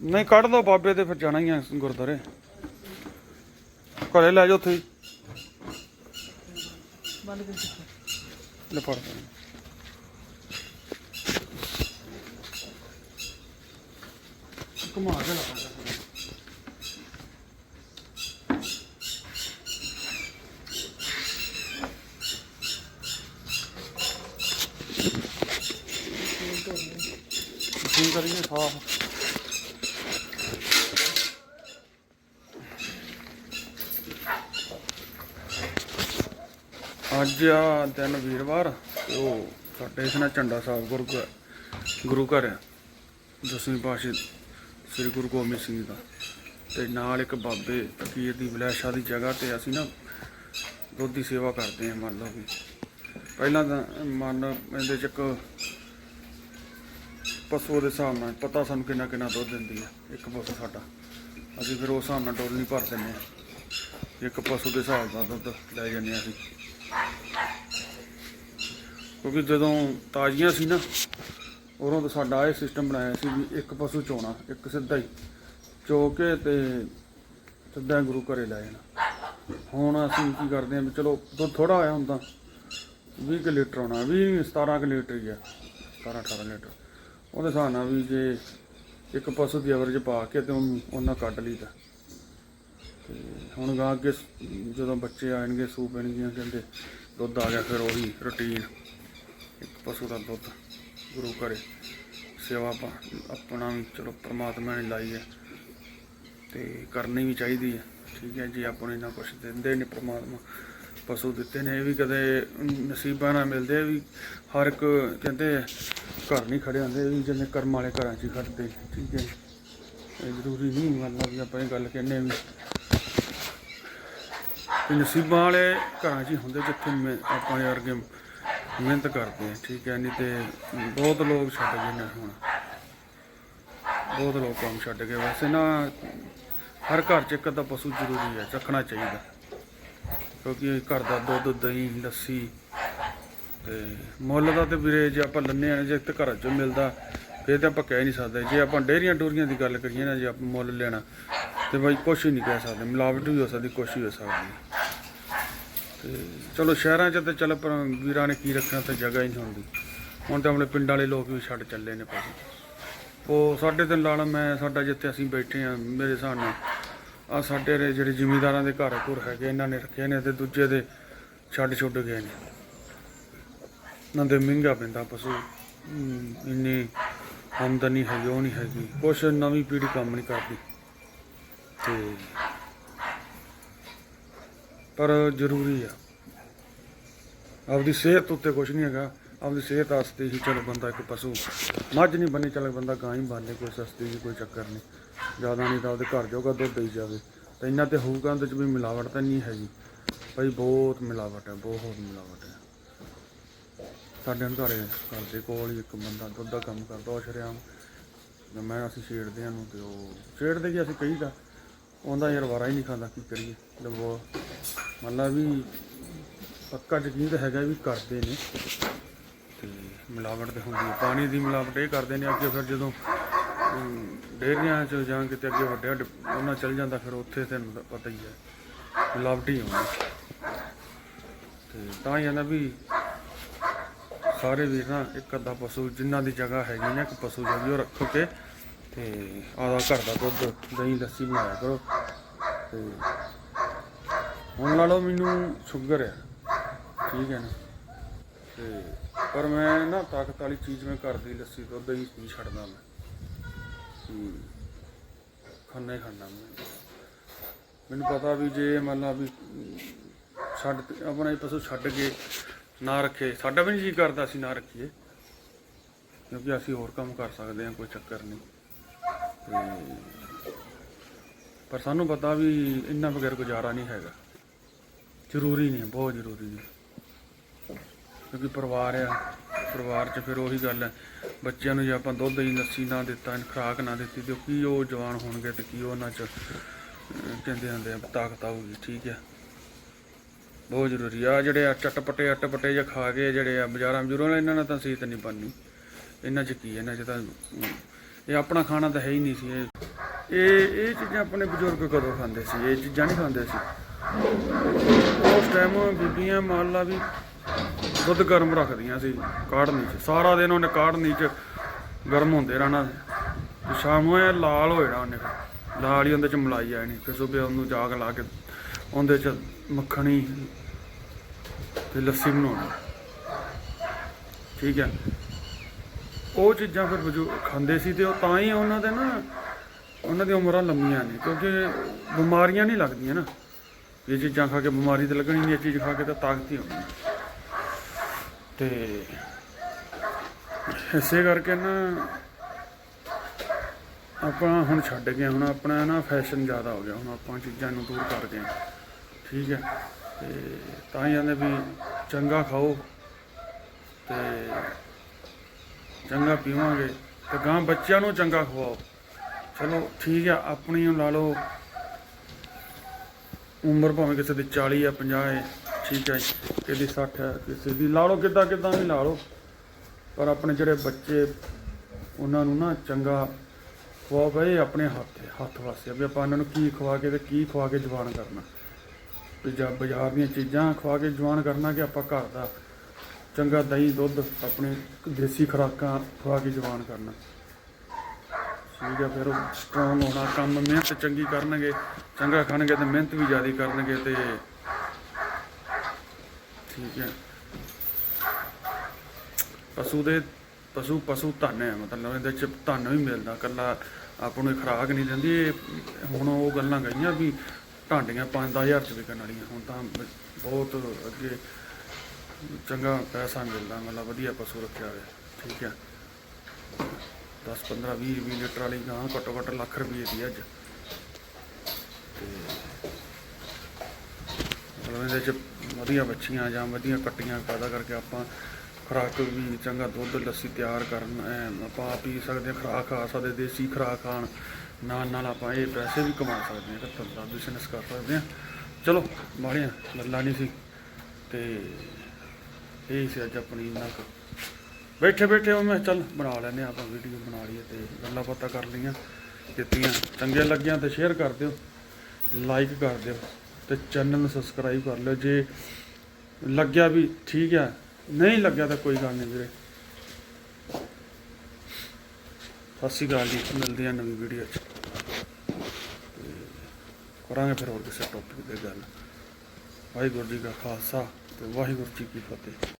ਨਹੀਂ ਕੱਢ ਦੋ ਬਾਬੇ ਤੇ ਫਿਰ ਜਾਣਾ ਹੀ ਆ ਗੁਰਦਾਰੇ ਘਰੇ ਲੈ ਜਾਓ ਉੱਥੇ ਹੀ। ਬੰਦ ਕਰ ਲੈ। ਘੁਮਾ ਕੇ ਲਾ ਕਰੀਏ ਸਾਫ਼ ਅੱਜ ਆ ਦਿਨ ਵੀਰਵਾਰ ਤੇ ਉਹ ਸਾਡੇ ਇਸ ਨਾਲ ਝੰਡਾ ਸਾਹਿਬ ਗੁਰੂ ਘਰ ਗੁਰੂ ਘਰ ਆ। ਦਸਵੀਂ ਪਾਤਸ਼ਾਹ ਸ੍ਰੀ ਗੁਰੂ ਗੋਬਿੰਦ ਸਿੰਘ ਜੀ ਦਾ। ਤੇ ਨਾਲ ਇੱਕ ਬਾਬੇ ਫਕੀਰ ਦੀ ਵਿਲਾਸ਼ਾ ਦੀ ਜਗ੍ਹਾ ਤੇ ਅਸੀਂ ਨਾ ਦੁੱਧ ਦੀ ਸੇਵਾ ਕਰਦੇ ਹਾਂ, ਮੰਨ ਲਓ ਵੀ। ਪਹਿਲਾਂ ਤਾਂ ਮੰਨ ਇਹਦੇ ਚ ਇੱਕ ਪਸ਼ੂ ਦੇ ਹਿਸਾਬ ਨਾਲ ਪਤਾ ਸਾਨੂੰ ਕਿੰਨਾ ਕਿੰਨਾ ਦੁੱਧ ਦਿੰਦੀ ਹੈ ਇੱਕ ਪਸ਼ੂ ਸਾਡਾ। ਅਸੀਂ ਫਿਰ ਉਸ ਹਿਸਾਬ ਨਾਲ ਡੋਲ ਨਹੀਂ ਭਰ ਦਿੰਦੇ। ਹਾਂ ਇੱਕ ਪਸ਼ੂ ਦੇ ਹਿਸਾਬ ਦਾ ਦੁੱਧ ਲੈ ਜਾਂਦੇ ਹਾਂ ਅਸੀਂ। ਕਿਉਂਕਿ ਜਦੋਂ ਤਾਜ਼ੀਆਂ ਸੀ ਨਾ, ਉਦੋਂ ਤਾਂ ਸਾਡਾ ਇਹ ਸਿਸਟਮ ਬਣਾਇਆ ਸੀ ਵੀ ਇੱਕ ਪਸ਼ੂ ਚੋਣਾ, ਇੱਕ ਸਿੱਧਾ ਹੀ, ਚੋ ਕੇ ਤੇ ਸਿੱਧਾ ਗੁਰੂ ਘਰੇ ਲੈ ਜਾਣਾ। ਹੁਣ ਅਸੀਂ ਕੀ ਕਰਦੇ ਹਾਂ ਵੀ ਚਲੋ ਦੁੱਧ ਥੋੜਾ ਆਇਆ ਹੁੰਦਾ 20 ਕੁ ਲੀਟਰ ਆਉਣਾ 20 17 ਕੁ ਲੀਟਰ ਹੀ ਆ 17 18 ਲੀਟਰ। ਉਹਦੇ ਹਿਸਾਬ ਨਾਲ ਵੀ ਜੇ ਇੱਕ ਪਸ਼ੂ ਦੀ ਐਵਰੇਜ ਪਾ ਕੇ ਤੇ ਉਹਨਾਂ ਕੱਢ ਲਈਦਾ। ਤੇ ਹੁਣ ਗਾ ਅੱਗੇ ਜਦੋਂ ਬੱਚੇ ਆਣਗੇ ਸੂ ਪੈਣਗੀਆਂ, ਕਹਿੰਦੇ ਦੁੱਧ ਆ ਗਿਆ, ਫਿਰ ਉਹੀ ਰੁਟੀਨ। ਇੱਕ ਪਸ਼ੂ ਦਾ ਦੁੱਧ, ਗੁਰੂ ਘਰੇ। ਸੇਵਾ ਆਪਣਾ ਵੀ ਚਲੋ, ਪ੍ਰਮਾਤਮਾ ਨੇ ਲਾਈ ਹੈ। ਤੇ ਕਰਨੀ ਵੀ ਚਾਹੀਦੀ ਹੈ। ਠੀਕ ਹੈ ਜੀ ਆਪਾਂ ਨੂੰ ਇੰਨਾ ਕੁਛ ਦਿੰਦੇ ਨੇ ਪ੍ਰਮਾਤਮਾ। ਪਸ਼ੂ ਦਿੱਤੇ ਨੇ, ਇਹ ਵੀ ਕਦੇ ਨਸੀਬਾਂ ਨਾਲ ਮਿਲਦੇ ਵੀ ਹਰ ਇੱਕ ਕਹਿੰਦੇ ਘਰ ਨਹੀਂ ਖੜੇ ਹੁੰਦੇ ਵੀ ਜਿੰਨੇ ਕਰਮ ਵਾਲੇ ਘਰਾਂ 'ਚ ਹੀ ਖੜਦੇ ਠੀਕ ਹੈ ਇਹ ਜ਼ਰੂਰੀ ਨਹੀਂ ਮਤਲਬ ਵੀ ਆਪਾਂ ਇਹ ਗੱਲ ਕਹਿੰਦੇ ਵੀ ਕਿ ਨਸੀਬਾਂ ਵਾਲੇ ਘਰਾਂ 'ਚ ਹੀ ਹੁੰਦੇ ਜਿੱਥੇ ਮੈਂ- ਆਪਾਂ ਯਾਰ ਵਰਗੇ ਮਿਹਨਤ ਕਰਦੇ ਆ ਠੀਕ ਹੈ? ਨਹੀਂ ਤੇ ਬਹੁਤ ਲੋਕ ਛੱਡ ਗਏ ਨੇ ਹੁਣ। ਬਹੁਤ ਲੋਕ ਕੰਮ ਛੱਡ ਗਏ। ਵੈਸੇ ਨਾ ਹਰ ਘਰ 'ਚ ਇੱਕ ਅੱਧਾ ਪਸ਼ੂ ਜ਼ਰੂਰੀ ਹੈ ਰੱਖਣਾ ਚਾਹੀਦਾ। ਕਿਉਂਕਿ ਘਰ ਦਾ ਦੁੱਧ, ਦਹੀਂ, ਲੱਸੀ ਤੇ ਮੁੱਲ ਦਾ ਤੇ ਵੀਰੇ ਜੇ ਆਪਾਂ ਲੰਨੇ ਆ, ਜੇ ਤੇ ਘਰਾਂ 'ਚੋਂ ਮਿਲਦਾ, ਫਿਰ ਤਾਂ ਆਪਾਂ ਕਹਿ ਨਹੀਂ ਸਕਦੇ। ਜੇ ਆਪਾਂ ਡੇਰੀਆਂ ਡੂਰੀਆਂ ਦੀ ਗੱਲ ਕਰੀਏ ਨਾ, ਜੇ ਆਪਾਂ ਮੁੱਲ ਲੈਣਾ, ਤੇ ਬਾਈ ਕੁਛ ਹੀ ਨਹੀਂ ਕਹਿ ਸਕਦੇ। ਮਿਲਾਵਟ ਵੀ ਹੋ ਸਕਦੀ, ਕੁਛ ਵੀ ਹੋ ਸਕਦੀ। ਤੇ ਚਲੋ ਸ਼ਹਿਰਾਂ 'ਚ ਤੇ ਚੱਲ ਪਰ ਵੀਰਾਂ ਨੇ ਕੀ ਰੱਖਣਾ ਤੇ ਜਗ੍ਹਾ ਹੀ ਨਹੀਂ ਹੁੰਦੀ। ਹੁਣ ਤਾਂ ਆਪਣੇ ਪਿੰਡਾਂ ਵਾਲੇ ਲੋਕ ਵੀ ਛੱਡ ਚੱਲੇ ਨੇ ਪਸ਼ੂ ਉਹ ਸਾਡੇ ਦਿਨ ਲਾਲ, ਮੈਂ ਸਾਡਾ ਜਿੱਥੇ ਅਸੀਂ ਬੈਠੇ ਆ ਮੇਰੇ ਹਿਸਾਬ ਨਾਲ ਆ ਸਾਡੇ ਰੇ ਜਿਹੜੇ ਜ਼ਿਮੀਂਦਾਰਾਂ ਦੇ ਘਰ ਘੁਰ ਹੈਗੇ, ਇਹਨਾਂ ਨੇ ਰੱਖੇ ਨੇ ਤੇ ਦੂਜੇ ਦੇ ਛੱਡ ਛੁੱਡ ਗਏ ਨੇ। ਨਾ ਦੇ ਮਹਿੰਗਾ ਪੈਂਦਾ ਪਸ਼ੂ। ਇੰਨੀ ਆਮਦਨੀ ਹੈਗੀ, ਉਹ ਨਹੀਂ ਹੈਗੀ। ਕੁਛ ਨਵੀਂ ਪੀੜ੍ਹੀ ਕੰਮ ਨਹੀਂ ਕਰਦੀ। ਤੇ ਪਰ ਜ਼ਰੂਰੀ ਆ। ਆਪਦੀ ਸਿਹਤ ਉੱਤੇ ਕੁਝ ਨਹੀਂ ਹੈਗਾ। ਆਪਦੀ ਸਿਹਤ ਵਾਸਤੇ ਹੀ ਚਲੋ ਬੰਦਾ ਇੱਕ ਪਸ਼ੂ। ਮੱਝ ਨਹੀਂ ਬਣੇ ਚਲ ਬੰਦਾ ਗਾਂ ਹੀ ਬੰਨੇ ਕੋਈ ਸਸਤੀ ਜੀ, ਕੋਈ ਚੱਕਰ ਨਹੀਂ। ਜ਼ਿਆਦਾ ਨਹੀਂ ਤਾਂ ਉਹਦੇ ਘਰ ਜਾਊਗਾ ਦੁੱਧ ਦੇਈ ਜਾਵੇ। ਤਾਂ ਇੰਨਾ ਤੇ ਹੋਊਗਾ, ਉਹਦੇ ਚ ਵੀ ਮਿਲਾਵਟ ਤਾਂ ਨਹੀਂ ਹੈਗੀ। ਭਾਈ ਬਹੁਤ ਮਿਲਾਵਟ ਹੈ, ਬਹੁਤ ਮਿਲਾਵਟ ਹੈ। ਸਾਡੇ ਘਰੇ ਘਰ ਦੇ ਕੋਲ ਹੀ ਇੱਕ ਬੰਦਾ ਦੁੱਧ ਦਾ ਕੰਮ ਕਰਦਾ, ਉਹ ਸ਼ਰਿਆਮ। ਮੈਂ, ਅਸੀਂ ਛੇੜਦੇ ਹਾਂ ਨੂੰ ਤੇ ਉਹ, ਛੇੜਦੇ ਕਿ ਅਸੀਂ ਕਹੀਦਾ ਉਹਦਾ ਯਾਰ ਵਾਰਾ ਹੀ ਨਹੀਂ ਖਾਂਦਾ ਕੀ ਕਰੀਏ? ਲਵੋ ਮਤਲਬ ਵੀ ਪੱਕਾ ਯਕੀਨ ਤਾਂ ਹੈਗਾ ਵੀ ਕਰਦੇ ਨੇ। ਤੇ ਮਿਲਾਵਟ ਤੇ ਹੁੰਦੀ ਹੈ। ਪਾਣੀ ਦੀ ਮਿਲਾਵਟ ਇਹ ਕਰਦੇ ਨੇ ਅੱਗੇ ਫਿਰ ਜਦੋਂ ਅਮ, ਡੇਅਰੀਆਂ ਚ ਜਾਂ ਕਿਤੇ ਅੱਗੇ ਵੱਡੇ ਵੱਡੇ ਉਹਨਾਂ ਚੱਲ ਜਾਂਦਾ ਫਿਰ ਉੱਥੇ ਤੈਨੂੰ ਪਤਾ ਹੀ ਹੈ। ਮਿਲਾਵਟ ਹੀ ਹੋਣੀ ਤੇ ਤਾਂ ਹੀ ਆ ਨਾ ਵੀ ਸਾਰੇ ਵੀਰ ਨਾ ਇੱਕ ਅੱਧਾ ਪਸ਼ੂ ਜਿਨ੍ਹਾਂ ਦੀ ਜਗ੍ਹਾ ਹੈਗੀ ਨਾ ਇੱਕ ਪਸ਼ੂ ਜਿਹੜੀ ਉਹ ਰੱਖੋ ਕੇ ਤੇ ਆਦਾ ਘਰ ਦਾ ਦੁੱਧ, ਦਹੀਂ, ਲੱਸੀ ਬਣਾਇਆ ਕਰੋ। ਤੇ ਹੁਣ ਨਾਲੋਂ ਮੈਨੂੰ ਸ਼ੂਗਰ ਆ, ਠੀਕ ਹੈ ਨਾ? ਤੇ ਪਰ ਮੈਂ ਨਾ ਤਾਕਤ ਵਾਲੀ ਚੀਜ਼ ਮੈਂ ਘਰ ਦੀ ਲੱਸੀ, ਦੁੱਧ ਹੀ ਨਹੀਂ ਛੱਡਦਾ ਮੈਂ। ਹੂੰ ਖਾਣਾ ਹੀ ਖਾਣਾ ਮੈਂ। ਮੈਨੂੰ ਪਤਾ ਵੀ ਜੇ ਮੰਨ ਲਾ ਵੀ ਛੱਡ ਆਪਣਾ ਹੀ ਪਸ਼ੂ ਛੱਡ ਕੇ ਨਾ ਰੱਖੇ, ਸਾਡਾ ਵੀ ਨਹੀਂ ਜੀ ਕਰਦਾ ਅਸੀਂ ਨਾ ਰੱਖੀਏ। ਕਿਉਂਕਿ ਅਸੀਂ ਹੋਰ ਕੰਮ ਕਰ ਸਕਦੇ ਹਾਂ, ਕੋਈ ਚੱਕਰ ਨਹੀਂ। ਤੇ ਪਰ ਸਾਨੂੰ ਪਤਾ ਵੀ ਇੰਨਾ ਬਗੈਰ ਗੁਜ਼ਾਰਾ ਨਹੀਂ ਹੈਗਾ। ਜ਼ਰੂਰੀ ਨਹੀਂ ਬਹੁਤ ਜ਼ਰੂਰੀ ਨੇ ਕਿਉਂਕਿ ਪਰਿਵਾਰ ਆ, ਪਰਿਵਾਰ 'ਚ ਫਿਰ ਉਹੀ ਗੱਲ ਹੈ, ਬੱਚਿਆਂ ਨੂੰ ਜੇ ਆਪਾਂ ਦੁੱਧ ਦੀ ਲੱਸੀ ਨਾ ਦਿੱਤਾ, ਖੁਰਾਕ ਨਾ ਦਿੱਤੀ, ਤੇ ਕੀ ਉਹ ਜਵਾਨ ਹੋਣਗੇ ਤੇ ਕੀ ਉਹਨਾਂ 'ਚ ਕਹਿੰਦੇ ਹੁੰਦੇ ਆ, ਤਾਕਤ ਆਊਗੀ, ਠੀਕ ਹੈ। ਬਹੁਤ ਜ਼ਰੂਰੀ ਆ। ਜਿਹੜੇ ਆ ਚਟਪਟੇ, ਅਟਪਟੇ ਜਿਹਾ ਖਾ ਕੇ ਜਿਹੜੇ ਆ, ਬਾਜ਼ਾਰਾਂ ਬਜ਼ੁਰਾਂ ਨਾਲ ਇਹਨਾਂ ਨਾਲ ਤਾਂ ਸਿਹਤ ਨਹੀਂ ਬਣਨੀ। ਇਹਨਾਂ 'ਚ ਕੀ ਇਹਨਾਂ 'ਚ ਤਾਂ ਇਹ ਆਪਣਾ ਖਾਣਾ ਤਾਂ ਹੈ ਹੀ ਨਹੀਂ ਸੀ ਇਹ। ਇਹ ਇਹ ਚੀਜ਼ਾਂ ਆਪਣੇ ਬਜ਼ੁਰਗ ਕਦੋਂ ਖਾਂਦੇ ਸੀ? ਇਹ ਚੀਜ਼ਾਂ ਨਹੀਂ ਖਾਂਦੇ ਸੀ। ਉਸ ਟਾਈਮ ਬੀਬੀਆਂ ਮਾਲਾ ਵੀ ਦੁੱਧ ਗਰਮ ਰੱਖਦੀਆਂ ਸੀ ਕਾੜਨੀ ਚ ਸਾਰਾ ਦਿਨ ਉਹਨੇ ਕਾੜਨੀ ਚ ਗਰਮ ਹੁੰਦੇ ਰਹਿਣਾ ਤੇ ਸ਼ਾਮ ਨੂੰ ਇਹ ਲਾਲ ਹੋ ਜਾਣਾ ਉਹਨੇ ਫਿਰ। ਲਾਲ ਹੀ ਉਹਦੇ ਚ ਮਲਾਈ ਆਣੀ ਫਿਰ ਸੁਬਹ ਉਹਨੂੰ ਜਾਗ ਲਾ ਕੇ ਉਹਦੇ ਚ ਮੱਖਣੀ ਤੇ ਲੱਸੀ ਬਣਾਉਣੀ। ਠੀਕ ਹੈ। ਉਹ ਚੀਜ਼ਾਂ ਫਿਰ ਬਜ਼ੁਰਗ ਖਾਂਦੇ ਸੀ ਤੇ ਉਹ ਤਾਂ ਹੀ ਉਹਨਾਂ ਦੇ ਨਾ, ਉਹਨਾਂ ਦੀਆਂ ਉਮਰਾਂ ਲੰਮੀਆਂ ਨੇ, ਕਿਉਂਕਿ ਬਿਮਾਰੀਆਂ ਨਹੀਂ ਲੱਗਦੀਆਂ ਨਾ। ਇਹ ਚੀਜ਼ਾਂ ਖਾ ਕੇ ਬਿਮਾਰੀ ਤੇ ਲੱਗਣੀ ਨਹੀਂ, ਇਹ ਚੀਜ਼ ਖਾ ਕੇ ਤਾਂ ਤਾਕਤ ਹੀ ਹੋਣੀ ਤੇ ਇਸੇ ਕਰਕੇ ਨਾ ਆਪਾਂ ਹੁਣ ਛੱਡ ਗਏ ਹੁਣ ਆਪਣਾ ਨਾ ਫੈਸ਼ਨ ਜ਼ਿਆਦਾ ਹੋ ਗਿਆ, ਹੁਣ ਆਪਾਂ ਚੀਜ਼ਾਂ ਨੂੰ ਦੂਰ ਕਰ ਗਏ ਠੀਕ ਹੈ, ਤੇ ਤਾਂ ਹੀ ਕਹਿੰਦੇ ਵੀ ਚੰਗਾ ਖਾਓ, ਤੇ ਚੰਗਾ ਪੀਵਾਂਗੇ ਤੇ ਗਾਂ ਬੱਚਿਆਂ ਨੂੰ ਚੰਗਾ ਖਵਾਓ। ਚਲੋ ਠੀਕ ਆ ਆਪਣੀ ਨੂੰ ਲਾ ਲਓ। ਉਮਰ ਭਾਵੇਂ ਕਿਸੇ ਦੀ 40 ਆ 50 ਹੈ ਠੀਕ ਹੈ ਕਿਸੇ ਦੀ 60 ਹੈ ਕਿਸੇ ਦੀ ਲਾ ਲਓ, ਕਿੱਦਾਂ ਕਿੱਦਾਂ ਵੀ ਲਾ ਲਓ। ਪਰ ਆਪਣੇ ਜਿਹੜੇ ਬੱਚੇ, ਉਹਨਾਂ ਨੂੰ ਨਾ ਚੰਗਾ ਖਵਾ ਪਏ ਆਪਣੇ ਹੱਥ ਹੱਥ ਵਾਸਤੇ। ਵੀ ਆਪਾਂ ਇਹਨਾਂ ਨੂੰ ਕੀ ਖਵਾ ਕੇ ਤੇ ਕੀ ਖਵਾ ਕੇ ਜਵਾਨ ਕਰਨਾ। ਵੀ ਜਾਂ ਬਾਜ਼ਾਰ ਦੀਆਂ ਚੀਜ਼ਾਂ ਖਵਾ ਕੇ ਜਵਾਨ ਕਰਨਾ ਕਿ ਆਪਾਂ ਘਰ ਦਾ ਚੰਗਾ ਦਹੀਂ, ਦੁੱਧ, ਆਪਣੇ ਦੇਸੀ ਖੁਰਾਕਾਂ ਖਵਾ ਕੇ ਜਵਾਨ ਕਰਨਾ। ਠੀਕ ਹੈ ਫਿਰ ਉਹ ਸਟਰੋਂਗ ਹੋਣਾ, ਕੰਮ ਮਿਹਨਤ ਚੰਗੀ ਕਰਨਗੇ, ਚੰਗਾ ਖਾਣਗੇ ਤੇ ਮਿਹਨਤ ਵੀ ਜ਼ਿਆਦਾ ਕਰਨਗੇ ਤੇ ਠੀਕ ਹੈ ਪਸ਼ੂ ਦੇ, ਪਸ਼ੂ ਪਸ਼ੂ ਧਨ ਹੈ, ਮਤਲਬ ਇਹਦੇ ਚ ਧਨ ਵੀ ਮਿਲਦਾ ਕੱਲਾ ਆਪ ਨੂੰ ਇਹ ਖੁਰਾਕ ਨਹੀਂ ਦਿੰਦੀ, ਇਹ ਹੁਣ ਉਹ ਗੱਲਾਂ ਗਈਆਂ ਵੀ ਢਾਂਡੀਆਂ 5-10000 ਚ ਵਿਕਣ ਵਾਲੀਆਂ, ਹੁਣ ਤਾਂ ਬਹੁਤ ਅੱਗੇ ਚੰਗਾ ਪੈਸਾ ਮਿਲਦਾ, ਮਤਲਬ ਵਧੀਆ ਪਸ਼ੂ ਰੱਖਿਆ ਹੋਇਆ, ਠੀਕ ਹੈ। 10 15 20 20 ਲੀਟਰ ਵਾਲੀ ਗਾਂ ਘੱਟੋ ਘੱਟ ਲੱਖ ਰੁਪਏ ਦੀ ਅੱਜ। ਤੇ ਮਤਲਬ ਇਹਦੇ ਚ ਵਧੀਆ ਬੱਚੀਆਂ ਜਾਂ ਵਧੀਆ ਕੱਟੀਆਂ ਪੈਦਾ ਕਰਕੇ ਆਪਾਂ ਖੁਰਾਕ ਵੀ ਚੰਗਾ ਦੁੱਧ, ਲੱਸੀ ਤਿਆਰ ਕਰਨ, ਐਂ ਆਪਾਂ ਪੀ ਸਕਦੇ ਹਾਂ, ਖੁਰਾਕ ਖਾ ਸਕਦੇ, ਦੇਸੀ ਖੁਰਾਕ ਖਾਣ, ਨਾਲ ਨਾਲ ਆਪਾਂ ਇਹ ਪੈਸੇ ਵੀ ਕਮਾ ਸਕਦੇ ਹਾਂ ਤੇ ਧੰਦਾ ਬਿਜ਼ਨਸ ਕਰ ਸਕਦੇ ਹਾਂ। ਚਲੋ, ਮਾੜੀਆਂ ਗੱਲਾਂ ਨਹੀਂ ਸੀ, ਤੇ ਇਹ ਸੀ ਅੱਜ ਆਪਣੀ ਇੰਨਾ ਕੁ। ਬੈਠੇ ਬੈਠੇ ਉਹ ਮੈਂ ਚੱਲ ਬਣਾ ਲੈਨੇ ਆਪਾਂ ਵੀਡੀਓ ਬਣਾ ਲਈਏ ਤੇ ਗੱਲਾਂ ਬਾਤਾਂ ਕਰ ਲਈਆਂ, ਦਿੱਤੀਆਂ ਚੰਗੇ ਲੱਗਿਆ ਤੇ ਸ਼ੇਅਰ ਕਰ ਦਿਓ ਲਾਈਕ ਕਰ ਦਿਓ ਤੇ ਚੈਨਲ ਨੂੰ ਸਬਸਕ੍ਰਾਈਬ ਕਰ ਲਿਓ। ਜੇ ਲੱਗਿਆ ਵੀ ਠੀਕ ਹੈ ਨਹੀਂ ਲੱਗਿਆ ਤਾਂ ਕੋਈ ਗੱਲ ਨਹੀਂ ਵੀਰੇ। ਸਤਿ ਸ਼੍ਰੀ ਅਕਾਲ ਜੀ, ਮਿਲਦੇ ਆ ਨਵੀਂ ਵੀਡੀਓ 'ਚ। ਤੇ ਕਰਾਂਗੇ ਫਿਰ ਹੋਰ ਕਿਸੇ ਟੌਪਿਕ ਤੇ ਗੱਲ। ਵਾਹਿਗੁਰੂ ਜੀ ਕਾ ਖਾਲਸਾ ਤੇ ਵਾਹਿਗੁਰੂ ਜੀ ਕੀ ਫਤਿਹ।